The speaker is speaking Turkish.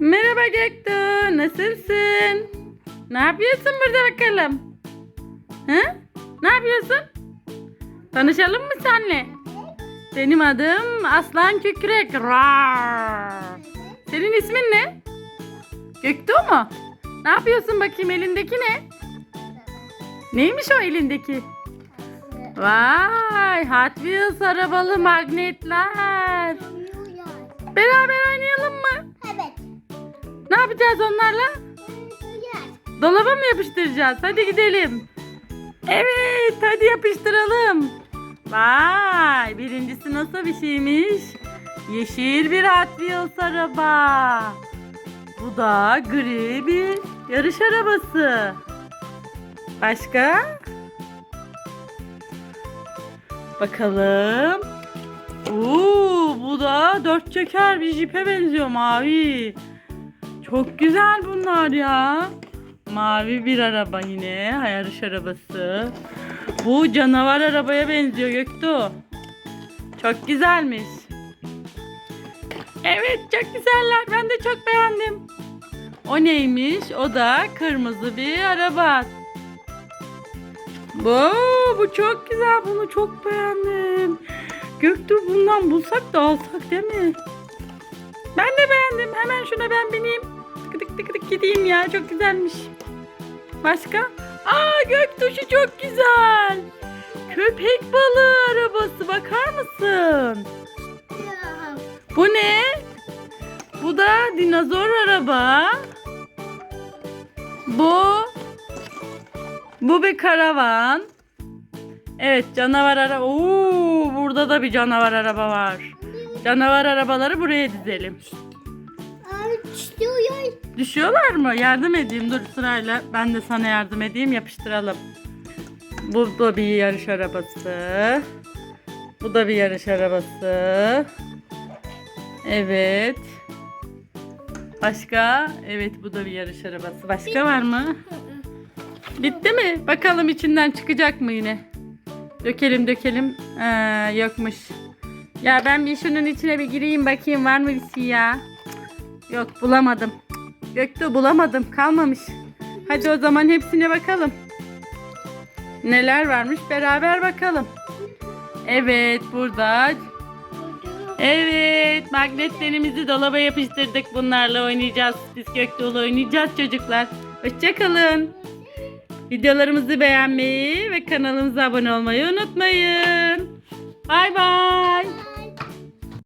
Merhaba Göktuğ, nasılsın? Ne yapıyorsun burada bakalım? Hı? Ne yapıyorsun? Tanışalım mı senle? Benim adım Aslan Kükrek. Senin ismin ne? Göktuğ mu? Ne yapıyorsun bakayım elindeki ne? Neymiş o elindeki? Vay, Hot Wheels arabalı magnetler. Yapacağız onlarla? Dolaba mı yapıştıracağız? Hadi gidelim. Evet, hadi yapıştıralım. Vay, birincisi nasıl bir şeymiş? Yeşil bir Hot Wheels araba. Bu da gri bir yarış arabası. Başka? Bakalım. Oo, bu da dört çeker bir jipe benziyor mavi. Çok güzel bunlar ya. Mavi bir araba yine. Yarış arabası. Bu canavar arabaya benziyor Göktuğ. Çok güzelmiş. Evet çok güzeller. Ben de çok beğendim. O neymiş? O da kırmızı bir araba. Bu, bu çok güzel. Bunu çok beğendim. Göktuğ bundan bulsak da alsak değil mi? Ben de beğendim. Hemen şuna ben bineyim. Tık tık gideyim ya. Çok güzelmiş. Başka? Aa göktaşı çok güzel. Köpek balığı arabası. Bakar mısın? Bu ne? Bu da dinozor araba. Bu bu bir karavan. Evet canavar araba. Oo, burada da bir canavar araba var. Canavar arabaları buraya dizelim. Düşüyorlar mı? Yardım edeyim. Dur sırayla. Ben de sana yardım edeyim. Yapıştıralım. Bu da bir yarış arabası. Bu da bir yarış arabası. Evet. Başka? Evet bu da bir yarış arabası. Başka var mı? Bitti mi? Bakalım içinden çıkacak mı yine? Dökelim dökelim. Ee, yokmuş. Ya ben bir şunun içine bir gireyim bakayım var mı bir şey ya? Yok bulamadım. Göktuğ bulamadım. Kalmamış. Hadi o zaman hepsine bakalım. Neler varmış beraber bakalım. Evet burada. Evet magnetlerimizi dolaba yapıştırdık. Bunlarla oynayacağız. Biz Göktuğ'la oynayacağız çocuklar. Hoşçakalın. Videolarımızı beğenmeyi ve kanalımıza abone olmayı unutmayın. Bay bay.